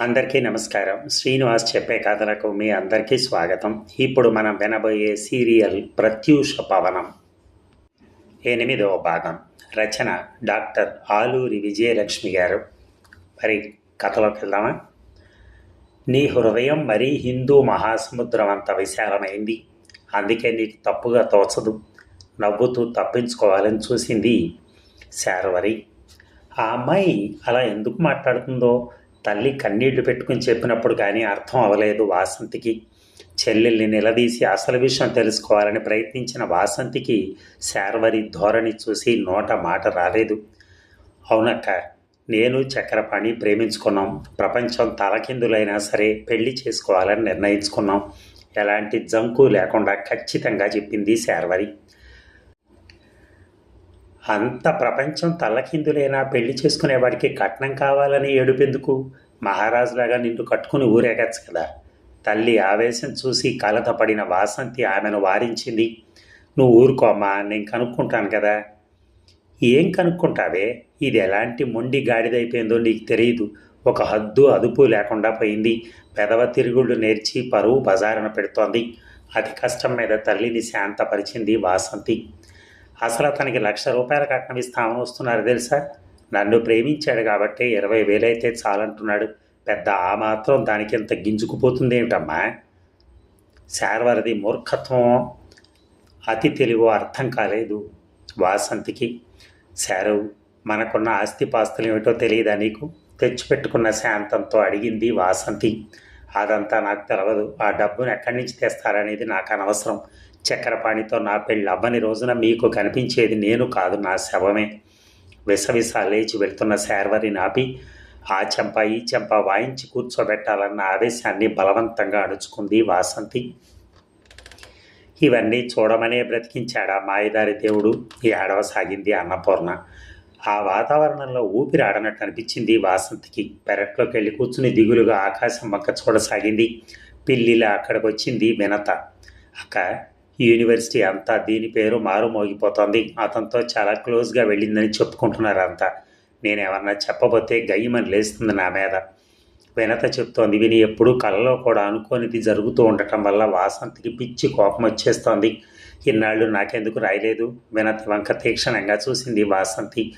అందరికీ నమస్కారం. శ్రీనివాస్ చెప్పే కథలకు మీ అందరికీ స్వాగతం. ఇప్పుడు మనం వినబోయే సీరియల్ ప్రత్యూష పవనం. ఎనిమిదవ భాగం. రచన డాక్టర్ ఆలూరి విజయలక్ష్మి గారు. మరి కథలోకి వెళ్దామా? నీ హృదయం మరీ హిందూ మహాసముద్రం అంత విశాలమైంది. అందుకే నీకు తప్పుగా తోచదు. నవ్వుతూ తప్పించుకోవాలని చూసింది శారవరి. ఆ అమ్మాయి అలా ఎందుకు మాట్లాడుతుందో తల్లి కన్నీళ్ళు పెట్టుకుని చెప్పినప్పుడు కానీ అర్థం అవ్వలేదు వాసంతికి. చెల్లెల్ని నిలదీసి అసలు విషయం తెలుసుకోవాలని ప్రయత్నించిన వాసంతికి శార్వరి ధోరణి చూసి నోట మాట రాలేదు. అవునక్క నేను చక్రపాణి ప్రేమించుకున్నాం. ప్రపంచం తలకిందులైనా సరే పెళ్ళి చేసుకోవాలని నిర్ణయించుకున్నాం. ఎలాంటి జంకు లేకుండా ఖచ్చితంగా చెప్పింది శార్వరి. అంత ప్రపంచం తల్లకిందులైనా? పెళ్ళి చేసుకునేవాడికి కట్నం కావాలని ఏడుపెందుకు? మహారాజులాగా నిన్ను కట్టుకుని ఊరేగచ్చు కదా. తల్లి ఆవేశం చూసి కలతపడిన వాసంతి ఆమెను వారించింది. నువ్వు ఊరుకోమా నేను కనుక్కుంటాను కదా. ఏం కనుక్కుంటావే? ఇది ఎలాంటి మొండి గాడిదైపోయిందో నీకు తెలియదు ఒక హద్దు అదుపు లేకుండా పోయింది. పెదవ తిరుగుళ్ళు నేర్చి పరువు బజారున పెడుతోంది. అతి కష్టం మీద తల్లిని శాంతపరిచింది వాసంతి. అసలు అతనికి లక్ష రూపాయల కట్నం ఇస్తామని వస్తున్నారు తెలుసా? నన్ను ప్రేమించాడు కాబట్టి ఇరవై వేలైతే చాలంటున్నాడు. పెద్ద ఆ మాత్రం దానికి ఇంత గింజుకుపోతుంది ఏమిటమ్మా శార్వరది మూర్ఖత్వం అతి తెలివో అర్థం కాలేదు వాసంతికి. శారవ్ మనకున్న ఆస్తిపాస్తులు ఏమిటో తెలియదా నీకు? తెచ్చిపెట్టుకున్న శాంతంతో అడిగింది వాసంతి. అదంతా నాకు తెలవదు. ఆ డబ్బును ఎక్కడి నుంచి తెస్తారనేది నాకు అనవసరం. చక్రపాణితో నా పెళ్ళి అవ్వని రోజున మీకు కనిపించేది నేను కాదు నా శవమే. విసవిస లేచి వెళ్తున్న శార్వరిని ఆపి ఆ చెంప ఈ చెంప వాయించి కూర్చోబెట్టాలన్న ఆవేశాన్ని బలవంతంగా అణుచుకుంది వాసంతి. ఇవన్నీ చూడమనే బ్రతికించాడా మాయదారి దేవుడు? ఈ ఆడవసాగింది అన్నపూర్ణ. ఆ వాతావరణంలో ఊపిరి ఆడనట్టు అనిపించింది వాసంతికి. పెరట్లోకి వెళ్ళి కూర్చుని దిగులుగా ఆకాశం మక్క చూడసాగింది పిల్లిలా అక్కడికి వచ్చింది వినత. అక్క యూనివర్సిటీ అంతా దీని పేరు మారుమోగిపోతోంది అతనితో చాలా క్లోజ్గా వెళ్ళిందని చెప్పుకుంటున్నారు అంతా. నేనేమన్నా చెప్పబోతే గయ్యమని లేస్తుంది నా మీద. వినత చెప్తోంది విని ఎప్పుడూ కలలో కూడా అనుకోనిది జరుగుతూ ఉండటం వల్ల వాసంతికి పిచ్చి కోపం వచ్చేస్తోంది. ఇన్నాళ్ళు నాకెందుకు రాయలేదు? వినత వంక తీక్షణంగా చూసింది వాసంతి.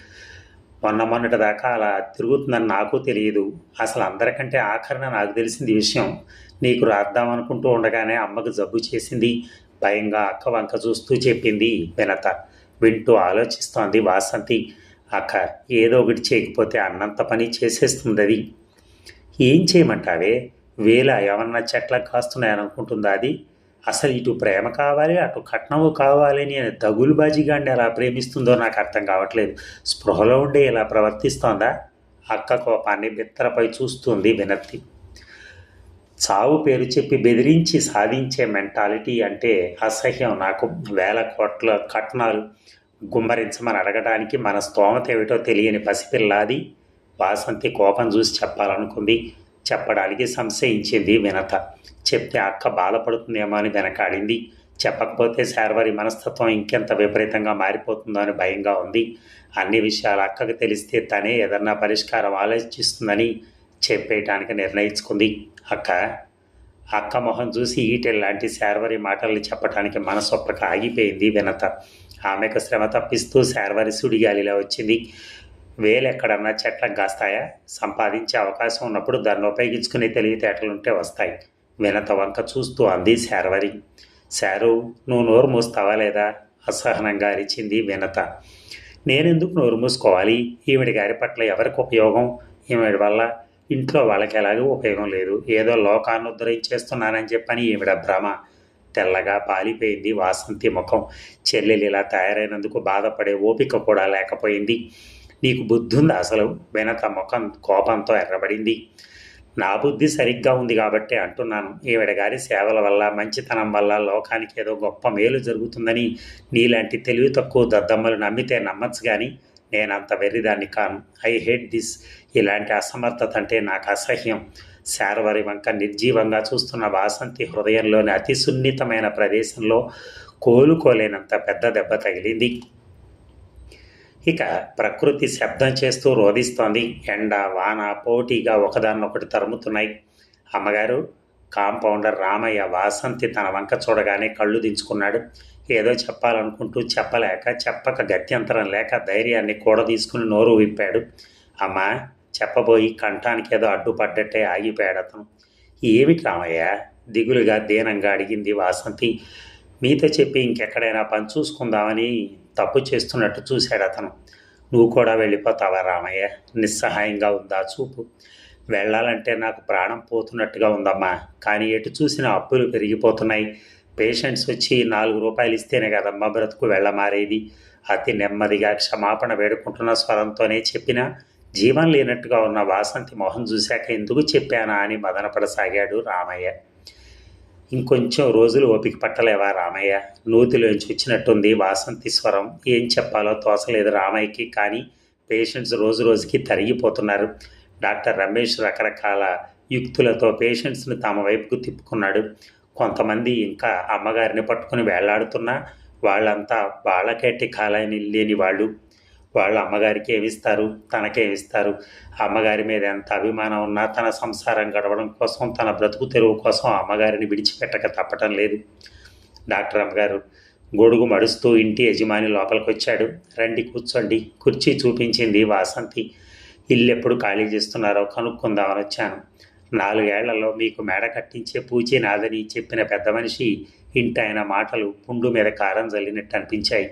మొన్న మొన్నటి దాకా అలా తిరుగుతుందని నాకు తెలియదు. అసలు అందరికంటే ఆఖరణ నాకు తెలిసింది విషయం. నీకు రాద్దాం అనుకుంటూ ఉండగానే అమ్మకు జబ్బు చేసింది. భయంగా అక్క వంక చూస్తూ చెప్పింది వినత వింటూ ఆలోచిస్తోంది వాసంతి. అక్క ఏదో ఒకటి చేయకపోతే అన్నంత పని చేసేస్తుంది అది ఏం చేయమంటావే? వేళ ఏమన్నా చెట్లకు కాస్తున్నాయనుకుంటుందా అది? అసలు ఇటు ప్రేమ కావాలి అటు కట్నము కావాలి అని దగులుబాజీగాండి ఎలా ప్రేమిస్తుందో నాకు అర్థం కావట్లేదు. స్పృహలో ఉండే ఇలా ప్రవర్తిస్తోందా? అక్క కోపాన్ని బిత్తరపై చూస్తుంది వినతి. చావు పేరు చెప్పి బెదిరించి సాధించే మెంటాలిటీ అంటే అసహ్యం. నాకు వేల కోట్ల కట్నాలు గుమ్మరించమని అడగడానికి మన స్తోమత ఏమిటో తెలియని పసిపిల్లాది వాసంతి కోపం చూసి చెప్పాలనుకుంది. చెప్పడానికి సంశయించింది వినత. చెప్తే అక్క బాధపడుతుందేమో అని వెనకాడింది. చెప్పకపోతే శార్వరి మనస్తత్వం ఇంకెంత విపరీతంగా మారిపోతుందో అని భయంగా ఉంది. అన్ని విషయాలు అక్కకు తెలిస్తే తనే ఏదన్నా పరిష్కారం ఆలోచిస్తుందని చెప్పేయటానికి నిర్ణయించుకుంది. అక్క అక్క మొహం చూసి ఈటెల్ లాంటి శార్వరి మాటల్ని చెప్పటానికి మనసొప్పక ఆగిపోయింది వినత. ఆమెకు శ్రమ తప్పిస్తూ శార్వరి సుడిగాలిలా వచ్చింది. వేలెక్కడన్నా చెట్లకు కాస్తాయా? సంపాదించే అవకాశం ఉన్నప్పుడు దాన్ని ఉపయోగించుకునే తెలివితేటలుంటే వస్తాయి. వినత వంక చూస్తూ అంది శార్వరి. శారు నువ్వు నోరు మూస్తావా లేదా? అసహనంగా అరిచింది వినత. నేనెందుకు నోరు మూసుకోవాలి? ఈవిడి గారి పట్ల ఎవరికి ఉపయోగం? ఈవిడి వల్ల ఇంట్లో వాళ్ళకి ఎలాగో ఉపయోగం లేదు. ఏదో లోకాన్ని ఉద్ధరించేస్తున్నానని చెప్పని ఈవిడ భ్రమ. తెల్లగా పాలిపోయింది వాసంతి ముఖం. చెల్లెలు ఇలా తయారైనందుకు బాధపడే ఓపిక కూడా లేకపోయింది. నీకు బుద్ధుంది అసలు? వినత ముఖం కోపంతో ఎర్రబడింది. నా బుద్ధి సరిగ్గా ఉంది కాబట్టి అంటున్నాను. ఈవిడ గారి సేవల వల్ల మంచితనం వల్ల లోకానికి ఏదో గొప్ప మేలు జరుగుతుందని నీలాంటి తెలివి తక్కువ దద్దమ్మలు నమ్మితే నమ్మచ్చు కానీ నేను అంత వెర్రిదాన్ని కాను. I hate this. ఇలాంటి అసమర్థత అంటే నాకు అసహ్యం శారవరి వంక నిర్జీవంగా చూస్తున్న వాసంతి హృదయంలోని అతి సున్నితమైన ప్రదేశంలో కోలుకోలేనంత పెద్ద దెబ్బ తగిలింది. ఇక ప్రకృతి శబ్దం చేస్తూ రోధిస్తోంది. ఎండ వాన పోటీగా ఒకదాన్నొకటి తరుముతున్నాయి. అమ్మగారు కాంపౌండర్ రామయ్య వాసంతి తన వంక చూడగానే కళ్ళు దించుకున్నాడు. ఏదో చెప్పాలనుకుంటూ చెప్పలేక చెప్పక గత్యంతరం లేక ధైర్యాన్ని కూడా తీసుకుని నోరు విప్పాడు. అమ్మా చెప్పబోయి కంఠానికి ఏదో అడ్డుపడ్డట్టే ఆగిపోయాడు అతను. ఏమిటి రామయ్య? దిగులుగా దీనంగా అడిగింది వాసంతి. మీతో చెప్పి ఇంకెక్కడైనా పని చూసుకుందామని తప్పు చేస్తున్నట్టు చూశాడు అతను. నువ్వు కూడా వెళ్ళిపోతావా రామయ్య? నిస్సహాయంగా ఉందా చూపు. వెళ్ళాలంటే నాకు ప్రాణం పోతున్నట్టుగా ఉందమ్మా. కానీ ఎటు చూసినా అప్పులు పెరిగిపోతున్నాయి. పేషెంట్స్ వచ్చి నాలుగు రూపాయలు ఇస్తేనే కదమ్మా బ్రతుకు వెళ్ళమారేది. అతి నెమ్మదిగా క్షమాపణ వేడుకుంటున్న స్వరంతోనే చెప్పిన జీవం లేనట్టుగా ఉన్న వాసంతి మొహం చూశాక ఎందుకు చెప్పానా అని మదనపడసాగాడు రామయ్య. ఇంకొంచెం రోజులు ఓపిక పట్టలేవా రామయ్య? నూతిలోంచి వచ్చినట్టుంది వాసంతి స్వరం. ఏం చెప్పాలో తోసలేదు రామయ్యకి కానీ పేషెంట్స్ రోజు రోజుకి తరిగిపోతున్నారు. డాక్టర్ రమేష్ రకరకాల యుక్తులతో పేషెంట్స్ని తమ వైపుకు తిప్పుకున్నాడు. కొంతమంది ఇంకా అమ్మగారిని పట్టుకుని వేలాడుతున్నా వాళ్ళంతా వాళ్ళకే టికాలని లేని వాళ్ళు. వాళ్ళు అమ్మగారికి ఏమిస్తారు? తనకేమిస్తారు అమ్మగారి మీద ఎంత అభిమానం ఉన్నా తన సంసారం గడవడం కోసం తన బ్రతుకు తెరువు కోసం అమ్మగారిని విడిచిపెట్టక తప్పటం లేదు. డాక్టర్ అమ్మగారు గొడుగు మడుస్తూ ఇంటి యజమాని లోపలికి వచ్చాడు రండి కూర్చోండి. కుర్చీ చూపించింది వాసంతి. ఇల్లు ఎప్పుడు ఖాళీ చేస్తున్నారో కనుక్కుందామని వచ్చాను. నాలుగేళ్ళలో మీకు మేడ కట్టించే పూచి నాదని చెప్పిన పెద్ద మనిషి ఇంటాయన మాటలు పుండు మీద కారం జల్లినట్టు అనిపించాయి.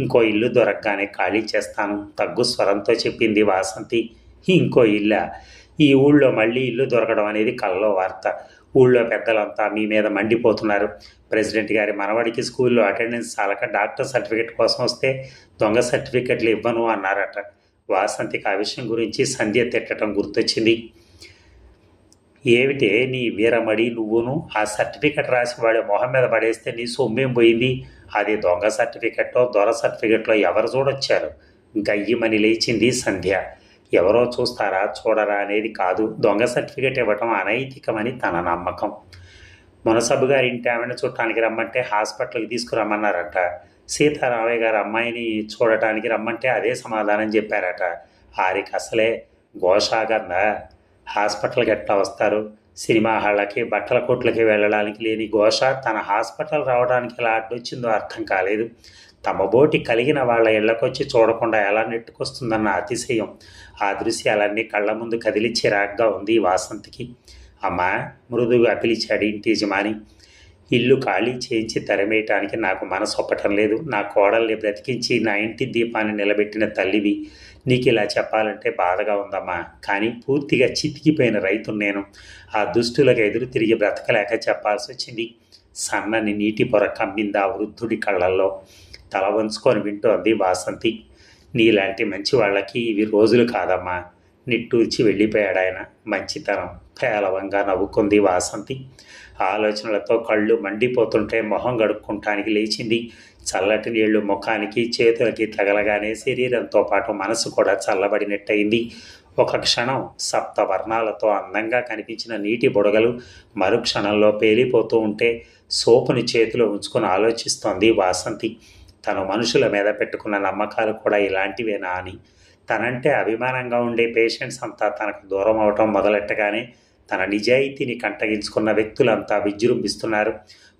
ఇంకో ఇల్లు దొరకగానే ఖాళీ చేస్తాను తగ్గు స్వరంతో చెప్పింది వాసంతి. ఇంకో ఇల్ల ఈ ఊళ్ళో మళ్ళీ ఇల్లు దొరకడం అనేది కల్లో వార్త. ఊళ్ళో పెద్దలంతా మీ మీద మండిపోతున్నారు. ప్రెసిడెంట్ గారి మనవడికి స్కూల్లో అటెండెన్స్ చాలక డాక్టర్ సర్టిఫికెట్ కోసం వస్తే దొంగ సర్టిఫికెట్లు ఇవ్వను అన్నారట. వాసంతికి ఆ విషయం గురించి సంధ్య తిట్టడం గుర్తొచ్చింది. ఏమిటే నీ వీరమడి నువ్వును? ఆ సర్టిఫికెట్ రాసి వాడి మొహం మీద పడేస్తే నీ సొమ్మేం పోయింది? అది దొంగ సర్టిఫికెట్లో దొర సర్టిఫికెట్లో ఎవరు చూడొచ్చారు? గయ్యమని లేచింది సంధ్య. ఎవరో చూస్తారా చూడరా అనేది కాదు. దొంగ సర్టిఫికెట్ ఇవ్వటం అనైతికమని తన నమ్మకం. మునసబు గారి ఇంటి ఆమెను చూడటానికి రమ్మంటే హాస్పిటల్కి తీసుకురమ్మన్నారట. సీతారామయ్య గారు అమ్మాయిని చూడటానికి రమ్మంటే అదే సమాధానం చెప్పారట. ఆరికి అసలే ఘోషాగందా హాస్పిటల్కి ఎట్లా వస్తారు? సినిమా హాళ్ళకి బట్టల కొట్లకి వెళ్ళడానికి లేని ఘోష తన హాస్పిటల్ రావడానికి ఎలా అడ్డొచ్చిందో అర్థం కాలేదు. తమ బోటి కలిగిన వాళ్ళ ఇళ్ళకొచ్చి చూడకుండా ఎలా నెట్టుకొస్తుందన్న అతిశయం. ఆ దృశ్యాలన్నీ కళ్ళ ముందు కదిలి చిరాగ్గా ఉంది వాసంతికి. అమ్మా మృదువుగా పిలిచాడు ఇంటి యజమాని. ఇల్లు ఖాళీ చేయించి తరిమేయటానికి నాకు మనసు ఒప్పటం లేదు. నా కోడల్ని బ్రతికించి నా ఇంటి దీపాన్ని నిలబెట్టిన తల్లివి. నీకు ఇలా చెప్పాలంటే బాధగా ఉందమ్మా. కానీ పూర్తిగా చితికిపోయిన రైతును నేను ఆ దుష్టులకు ఎదురు తిరిగి బ్రతకలేక చెప్పాల్సి వచ్చింది. సన్నని నీటి పొర కమ్మింది ఆ వృద్ధుడి కళ్ళల్లో తల వంచుకొని వింటోంది వాసంతి. నీలాంటి మంచి వాళ్ళకి ఇవి రోజులు కాదమ్మా. నిట్టూర్చి వెళ్ళిపోయాడు ఆయన. మంచితనం పేలవంగా నవ్వుకుంది వాసంతి. ఆలోచనలతో కళ్ళు మండిపోతుంటే మొహం గడుక్కుంటానికి లేచింది. చల్లటి నీళ్ళు ముఖానికి చేతులకి తగలగానే శరీరంతో పాటు మనసు కూడా చల్లబడినట్టయింది. ఒక క్షణం సప్త వర్ణాలతో అందంగా కనిపించిన నీటి బుడగలు మరుక్షణంలో పేలిపోతూ ఉంటే సోపుని చేతిలో ఉంచుకొని ఆలోచిస్తోంది వాసంతి. తను మనుషుల మీద పెట్టుకున్న నమ్మకాలు కూడా ఇలాంటివేనా అని. తనంటే అభిమానంగా ఉండే పేషెంట్స్ అంతా తనకు దూరం అవటం మొదలెట్టగానే తన నిజాయితీని కంటగించుకున్న వ్యక్తులంతా విజృంభిస్తున్నారు.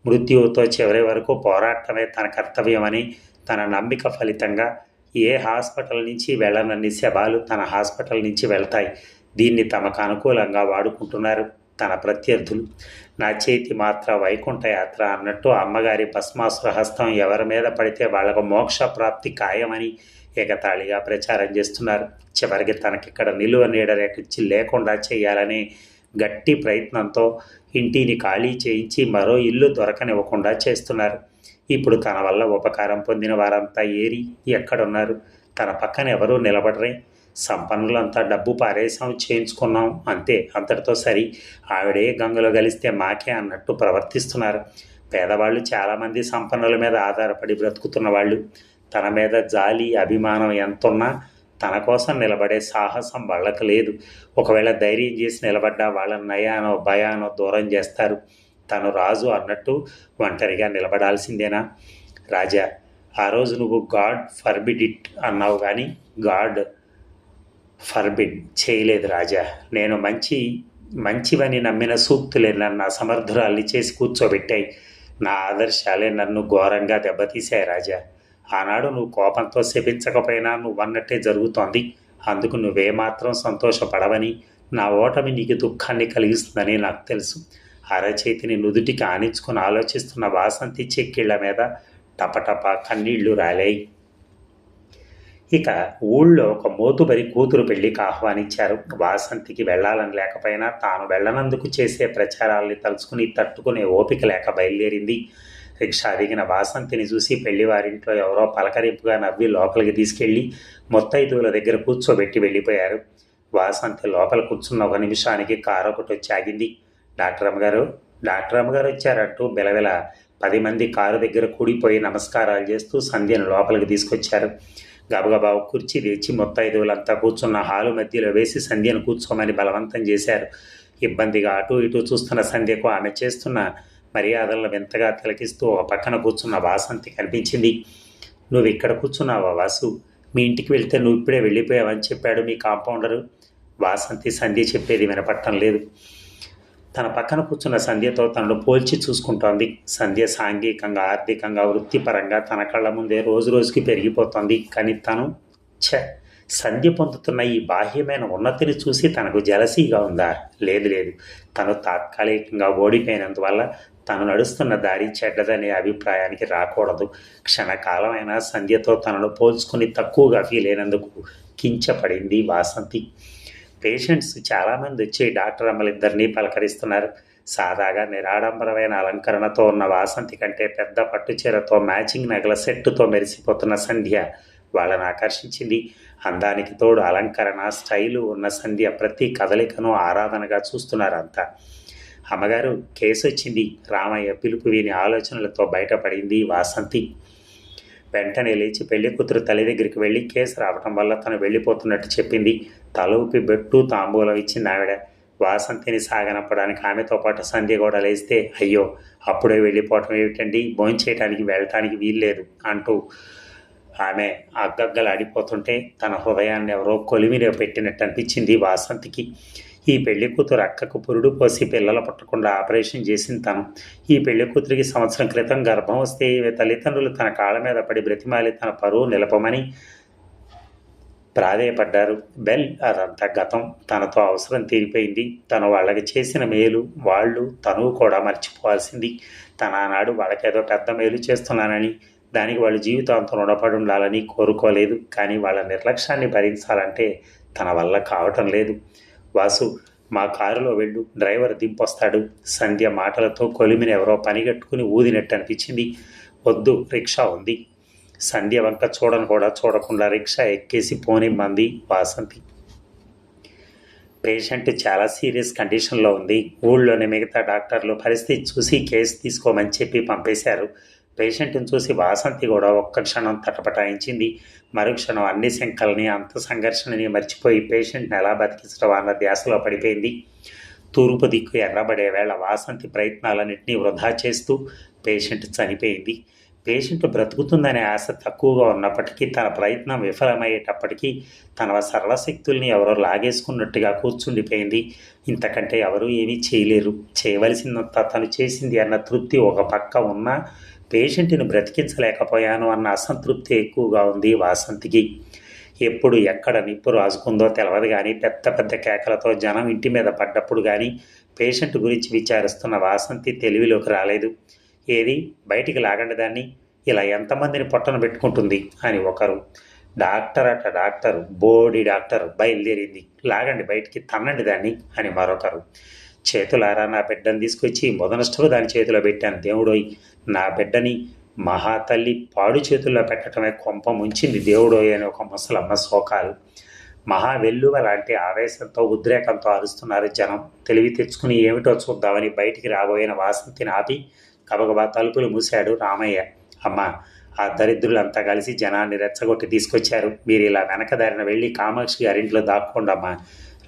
మృత్యువుతో చివరి వరకు పోరాటమే తన కర్తవ్యమని తన నమ్మిక ఫలితంగా ఏ హాస్పిటల్ నుంచి వెళ్ళనన్ని శవాలు తన హాస్పిటల్ నుంచి వెళ్తాయి. దీన్ని తమకు అనుకూలంగా వాడుకుంటున్నారు తన ప్రత్యర్థులు. నా చేతి మాత్ర వైకుంఠ యాత్ర అన్నట్టు అమ్మగారి భస్మాసుర హస్తం ఎవరి మీద పడితే వాళ్ళకు మోక్ష ప్రాప్తి ఖాయమని ఏకతాళిగా ప్రచారం చేస్తున్నారు. చివరికి తనకిక్కడ నిలువ నీడరేకిచ్చి లేకుండా చేయాలని గట్టి ప్రయత్నంతో ఇంటిని ఖాళీ చేయించి మరో ఇల్లు దొరకనివ్వకుండా చేస్తున్నారు. ఇప్పుడు తన వల్ల ఉపకారం పొందిన వారంతా ఏరి ఎక్కడున్నారు? తన పక్కన ఎవరూ నిలబడరే. సంపన్నులంతా డబ్బు పారేసాం చేయించుకున్నాం. అంతే అంతటితో సరి. ఆవిడే గంగలో కలిస్తే మాకే అన్నట్టు ప్రవర్తిస్తున్నారు. పేదవాళ్ళు చాలామంది సంపన్నుల మీద ఆధారపడి బ్రతుకుతున్న వాళ్ళు. తన మీద జాలి అభిమానం ఎంతున్నా తన కోసం నిలబడే సాహసం వాళ్ళకు లేదు. ఒకవేళ ధైర్యం చేసి నిలబడ్డా వాళ్ళని నయానో భయానో దూరం చేస్తారు. తను రాజు అన్నట్టు ఒంటరిగా నిలబడాల్సిందేనా? రాజా ఆ రోజు నువ్వు గాడ్ ఫర్బిడ్ ఇట్ అన్నావు కానీ గాడ్ ఫర్బిడ్ చేయలేదు రాజా. నేను మంచి మంచివని నమ్మిన సూక్తులే నన్ను అసమర్థురాల్ని చేసి కూర్చోబెట్టాయి. నా ఆదర్శాలే నన్ను ఘోరంగా దెబ్బతీశాయి రాజా. ఆనాడు నువ్వు కోపంతో శపించకపోయినా నువ్వు అన్నట్టే జరుగుతోంది. అందుకు నువ్వేమాత్రం సంతోషపడవని నా ఓటమి నీకు దుఃఖాన్ని కలిగిస్తుందని నాకు తెలుసు. అరచేతిని నుదుటికి ఆనించుకుని ఆలోచిస్తున్న వాసంతి చెక్కిళ్ళ మీద టపటప కన్నీళ్ళు రాలేయి. ఇక ఊళ్ళో ఒక మోతుబరి కూతురు పెళ్ళికి ఆహ్వానించారు. వాసంతికి వెళ్ళాలని లేకపోయినా తాను వెళ్ళనందుకు చేసే ప్రచారాల్ని తలుచుకుని తట్టుకునే ఓపిక లేక బయలుదేరింది. రిక్షా దిగిన వాసంతిని చూసి పెళ్ళివారింట్లో ఎవరో పలకరింపుగా నవ్వి లోపలికి తీసుకెళ్ళి మొత్తైదువుల దగ్గర కూర్చోబెట్టి వెళ్ళిపోయారు. వాసంతి లోపల కూర్చున్న ఒక నిమిషానికి కారు ఒకటి వచ్చి ఆగింది. డాక్టర్ అమ్మగారు డాక్టర్ అమ్మగారు వచ్చారంటూ బెలవెల పది మంది కారు దగ్గర కూడిపోయి నమస్కారాలు చేస్తూ సంధ్యను లోపలికి తీసుకొచ్చారు. గబగబా కుర్చీ తెచ్చి మొత్తైదువులంతా కూర్చున్న హాలు మధ్యలో వేసి సంధ్యను కూర్చోమని బలవంతం చేశారు. ఇబ్బందిగా అటు ఇటు చూస్తున్న సంధ్యకు ఆమె చేస్తున్న మర్యాదలను వింతగా తిలకిస్తూ ఒక పక్కన కూర్చున్న వాసంతి కనిపించింది. నువ్వు ఇక్కడ కూర్చున్నావా వాసు? మీ ఇంటికి వెళ్తే నువ్వు ఇప్పుడే వెళ్ళిపోయావని చెప్పాడు మీ కాంపౌండరు. వాసంతి సంధ్య చెప్పేది వినపట్టం లేదు. తన పక్కన కూర్చున్న సంధ్యతో తనను పోల్చి చూసుకుంటోంది. సంధ్య సాంఘికంగా ఆర్థికంగా వృత్తిపరంగా తన కళ్ళ ముందే రోజు రోజుకి పెరిగిపోతోంది. కానీ తను ఛ! సంధ్య పొందుతున్న ఈ బాహ్యమైన ఉన్నతిని చూసి తనకు జలసీగా ఉందా? లేదు లేదు. తను తాత్కాలికంగా ఓడిపోయినందువల్ల తను నడుస్తున్న దారి చెడ్డదనే అభిప్రాయానికి రాకూడదు. క్షణకాలమైన సంధ్యతో తనను పోల్చుకుని తక్కువగా ఫీల్ అయినందుకు కించపడింది వాసంతి. పేషెంట్స్ చాలామంది వచ్చి డాక్టర్ అమ్మలిద్దరినీ పలకరిస్తున్నారు. సాదాగా నిరాడంబరమైన అలంకరణతో ఉన్న వాసంతి కంటే పెద్ద పట్టుచీరతో మ్యాచింగ్ నగల సెట్టుతో మెరిసిపోతున్న సంధ్య వాళ్ళని ఆకర్షించింది. అందానికి తోడు అలంకరణ స్టైలు ఉన్న సంధ్య ప్రతి కదలికను ఆరాధనగా చూస్తున్నారు అంతా. అమ్మగారు కేసు వచ్చింది. రామయ్య పిలుపు విని ఆలోచనలతో బయటపడింది వాసంతి. వెంటనే లేచి పెళ్ళి కూతురు తల్లి దగ్గరికి వెళ్ళి కేసు రావటం వల్ల తను వెళ్ళిపోతున్నట్టు చెప్పింది. తల ఊపి బెట్టు తాంబూలం ఇచ్చింది ఆవిడ. వాసంతిని సాగనప్పడానికి ఆమెతో పాటు సంధ్య కూడా లేస్తే అయ్యో అప్పుడే వెళ్ళిపోవటం ఏమిటండి? భోంచేయటానికి వెళ్ళటానికి వీల్లేదు అంటూ ఆమె అగ్గగ్గలాడిపోతుంటే తన హృదయాన్ని ఎవరో కొలిమిలో పెట్టినట్టు అనిపించింది వాసంతికి. ఈ పెళ్ళి కూతురు అక్కకు పురుడు పోసి పిల్లలు పుట్టకుండా ఆపరేషన్ చేసింది తను. ఈ పెళ్ళి కూతురికి సంవత్సరం క్రితం గర్భం వస్తే తల్లిదండ్రులు తన కాళ్ళ మీద పడి బ్రతిమాలి తన పరువు నిలపమని ప్రాధేయపడ్డారు. బెల్ అదంతా గతం. తనతో అవసరం తీరిపోయింది. తను వాళ్ళకి చేసిన మేలు వాళ్ళు తను కూడా మర్చిపోవాల్సింది. తన ఆనాడు వాళ్ళకేదో పెద్ద మేలు చేస్తున్నానని దానికి వాళ్ళ జీవితాంతం రుణపడి ఉండాలని కోరుకోలేదు. కానీ వాళ్ళ నిర్లక్ష్యాన్ని భరించాలంటే తన వల్ల కావటం లేదు. వాసు మా కారులో వెళ్ళు డ్రైవర్ దింపొస్తాడు. సంధ్య మాటలతో కొలిమిని ఎవరో పనిగట్టుకుని ఊదినట్టు అనిపించింది. వద్దు రిక్షా ఉంది. సంధ్య వంక చూడను కూడా చూడకుండా రిక్షా ఎక్కేసి పోనిమ్మంది వాసంతి. పేషెంట్ చాలా సీరియస్ కండిషన్లో ఉంది. ఊళ్ళోని మిగతా డాక్టర్లు పరిస్థితి చూసి కేసు తీసుకోమని చెప్పి పంపేశారు. పేషెంట్ని చూసి వాసంతి కూడా ఒక్క క్షణం తటపటాయించింది. మరుక్షణం అన్ని శంకల్ని అంత సంఘర్షణని మర్చిపోయి పేషెంట్ని ఎలా బతికించడం అన్న ధ్యాసలో పడిపోయింది. తూర్పు దిక్కు ఎర్రబడే వేళ వాసంతి ప్రయత్నాలన్నింటినీ వృధా చేస్తూ పేషెంట్ చనిపోయింది. పేషెంట్ బ్రతుకుతుందనే ఆశ తక్కువగా ఉన్నప్పటికీ తన ప్రయత్నం విఫలమయ్యేటప్పటికీ తన సర్వశక్తుల్ని ఎవరో లాగేసుకున్నట్టుగా కూర్చుండిపోయింది. ఇంతకంటే ఎవరూ ఏమీ చేయలేరు. చేయవలసినంత తను చేసింది అన్న తృప్తి ఒక పక్క ఉన్నా పేషెంట్ని బ్రతికించలేకపోయాను అన్న అసంతృప్తి ఎక్కువగా ఉంది వాసంతికి. ఎప్పుడు ఎక్కడ నిప్పు రాసుకుందో తెలవదు కానీ పెద్ద పెద్ద కేకలతో జనం ఇంటి మీద పడ్డప్పుడు కానీ పేషెంట్ గురించి విచారిస్తున్న వాసంతి తెలివిలోకి రాలేదు. ఏది? బయటికి లాగండి దాన్ని. ఇలా ఎంతమందిని పొట్టన పెట్టుకుంటుంది? అని ఒకరు. డాక్టర్ అట డాక్టర్ బోడి డాక్టర్ బయలుదేరింది. లాగండి బయటికి తన్నండి దాన్ని అని మరొకరు. చేతులారా నా బిడ్డను తీసుకొచ్చి మొదనష్టలు దాని చేతిలో పెట్టాను. దేవుడోయ్ నా బిడ్డని మహాతల్లి పాడు చేతుల్లో పెట్టడమే కొంప ముంచింది దేవుడోయ్ అని ఒక ముసలమ్మ శోకాలు. మహా వెల్లువ లాంటి ఆవేశంతో ఉద్రేకంతో అరుస్తున్నారు జనం. తెలివి తెచ్చుకుని ఏమిటో చూద్దామని బయటికి రాబోయిన వాసంతిని ఆపి గబగబా తలుపులు మూశాడు రామయ్య. అమ్మ ఆ దరిద్రులంతా కలిసి జనాన్ని రెచ్చగొట్టి తీసుకొచ్చారు. మీరు ఇలా వెనకదారిన వెళ్ళి కామాక్షి గారింట్లో దాక్కోండమ్మా.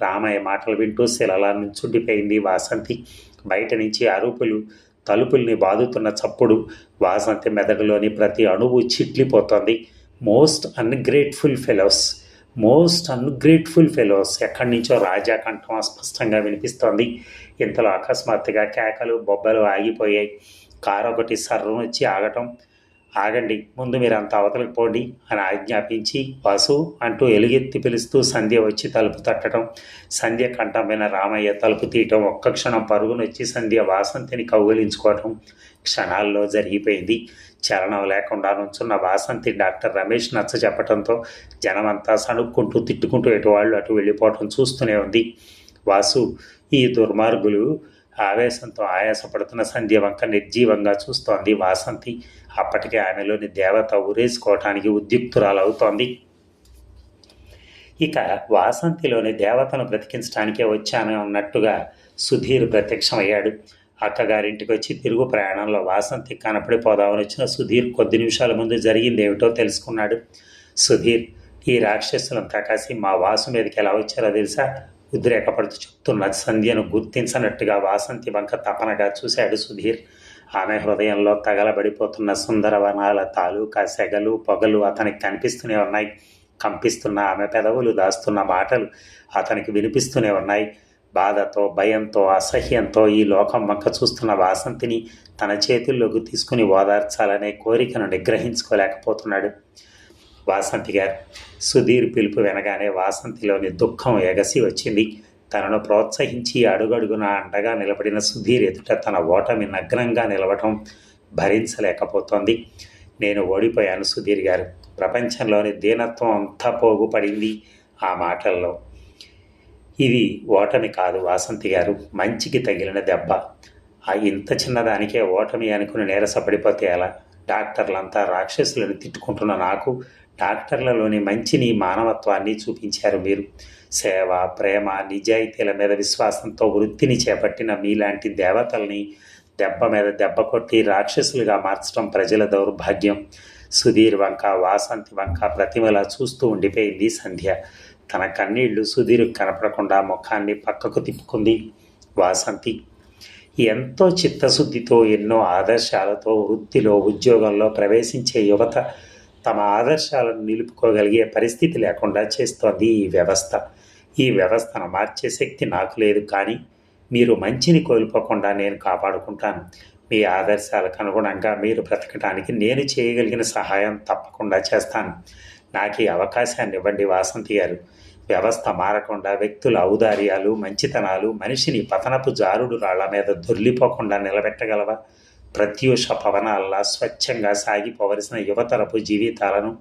రామయ్య మాటలు వింటూ శిలలా నుంచుండిపోయింది వాసంతి. బయట నుంచి అరుపులు తలుపుల్ని బాదుతున్న చప్పుడు వాసంతి మెదడులోని ప్రతి అణువు చిట్లిపోతోంది. Most ungrateful fellows most ungrateful fellows ఎక్కడి నుంచో రాజా కంఠం అస్పష్టంగా వినిపిస్తోంది. ఇంతలో అకస్మాత్తుగా కేకలు బొబ్బలు ఆగిపోయాయి. కారు ఒకటి సర్రం వచ్చి ఆగటం ఆగండి. ముందు మీరు అంత అవతలకు పోండి అని ఆజ్ఞాపించి వాసు అంటూ ఎలుగెత్తి పిలుస్తూ సంధ్య వచ్చి తలుపు తట్టడం సంధ్య కంఠం రామయ్య తలుపు తీయటం ఒక్క క్షణం పరుగునొచ్చి సంధ్య వాసంతిని కౌగిలించుకోవటం క్షణాల్లో జరిగిపోయింది. చలనం లేకుండా నుంచున్న వాసంతి డాక్టర్ రమేష్ నచ్చ చెప్పడంతో జనమంతా సణుక్కుంటూ తిట్టుకుంటూ ఎటు వాళ్ళు అటు వెళ్ళిపోవటం చూస్తూనే ఉంది. వాసు ఈ దుర్మార్గులు ఆవేశంతో ఆయాసపడుతున్న సంధ్య వంక నిర్జీవంగా చూస్తోంది వాసంతి. అప్పటికే ఆమెలోని దేవత ఉరేసుకోవటానికి ఉద్యుక్తురాలవుతోంది. ఇక వాసంతిలోని దేవతను బ్రతికించడానికే వచ్చానే ఉన్నట్టుగా సుధీర్ ప్రత్యక్షమయ్యాడు. అక్కగారింటికి వచ్చి తిరుగు ప్రయాణంలో వాసంతి కనపడిపోదామని వచ్చిన సుధీర్ కొద్ది నిమిషాల ముందు జరిగింది ఏమిటో తెలుసుకున్నాడు. సుధీర్ ఈ రాక్షసులంతా కాసి మా వాసు మీదకి ఎలా వచ్చారో తెలుసా? ఉద్రేకపడుతూ చెప్తున్న సంధ్యను గుర్తించనట్టుగా వాసంతి వంక తపనగా చూశాడు సుధీర్. ఆమె హృదయంలో తగలబడిపోతున్న సుందరవనాల తాలూకా సెగలు పొగలు అతనికి కనిపిస్తూనే ఉన్నాయి. కంపిస్తున్న ఆమె పెదవులు దాస్తున్న మాటలు అతనికి వినిపిస్తూనే ఉన్నాయి. బాధతో భయంతో అసహ్యంతో ఈ లోకం వంక చూస్తున్న వాసంతిని తన చేతుల్లోకి తీసుకుని ఓదార్చాలనే కోరికను నిగ్రహించుకోలేకపోతున్నాడు. వాసంతి గారు సుధీర్ పిలుపు వినగానే వాసంతిలోని దుఃఖం ఎగసి వచ్చింది. తనను ప్రోత్సహించి అడుగడుగున అండగా నిలబడిన సుధీర్ ఎదుట తన ఓటమి నగ్నంగా నిలవటం భరించలేకపోతోంది. నేను ఓడిపోయాను సుధీర్ గారు. ప్రపంచంలోని దీనత్వం అంతా పోగుపడింది ఆ మాటల్లో. ఇది ఓటమి కాదు వాసంతి గారు. మంచికి తగిలిన దెబ్బ. ఆ ఇంత చిన్నదానికే ఓటమి అనుకుని నీరసపడిపోతే ఎలా? డాక్టర్లంతా రాక్షసులను తిట్టుకుంటున్న నాకు డాక్టర్లలోని మంచిని మానవత్వాన్ని చూపించారు మీరు. సేవ ప్రేమ నిజాయితీల మీద విశ్వాసంతో వృత్తిని చేపట్టిన మీలాంటి దేవతల్ని దెబ్బ మీద దెబ్బ కొట్టి రాక్షసులుగా మార్చడం ప్రజల దౌర్భాగ్యం. సుధీర్ వంక వాసంతి వంక ప్రతిమలా చూస్తూ ఉండిపోయింది సంధ్య. తన కన్నీళ్ళు సుధీర్ కనపడకుండా ముఖాన్ని పక్కకు తిప్పుకుంది వాసంతి. ఎంతో చిత్తశుద్ధితో ఎన్నో ఆదర్శాలతో వృత్తిలో ఉద్యోగంలో ప్రవేశించే యువత తమ ఆదర్శాలను నిలుపుకోగలిగే పరిస్థితి లేకుండా చేస్తోంది ఈ వ్యవస్థ. ఈ వ్యవస్థను మార్చే శక్తి నాకు లేదు కానీ మీరు మంచిని కోల్పోకుండా నేను కాపాడుకుంటాను. మీ ఆదర్శాలకు అనుగుణంగా మీరు బ్రతకడానికి నేను చేయగలిగిన సహాయం తప్పకుండా చేస్తాను. నాకు ఈ అవకాశాన్ని ఇవ్వండి వాసంతి గారు. వ్యవస్థ మారకుండా వ్యక్తుల ఔదార్యాలు మంచితనాలు మనిషిని పతనపు జారుడు రాళ్ళ మీద దొర్లిపోకుండా నిలబెట్టగలవా? ప్రత్యూష పవనాల్లా స్వచ్ఛంగా సాగిపోవలసిన యువతరపు జీవితాలను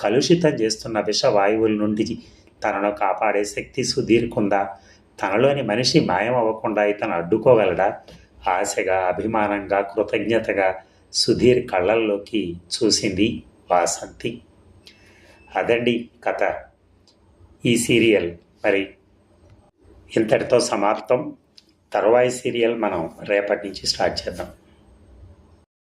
కలుషితం చేస్తున్న విషవాయువుల నుండి తనను కాపాడే శక్తి సుధీర్కుందా తనలోని మనిషి మాయం అవ్వకుండా ఇతను అడ్డుకోగలడా? ఆశగా అభిమానంగా కృతజ్ఞతగా సుధీర్ కళ్ళల్లోకి చూసింది వాసంతి. అదండి కథ. ఈ సీరియల్ మరి ఇంతటితో సమాప్తం. తర్వాయి సీరియల్ మనం రేపటి నుంచి స్టార్ట్ చేద్దాం.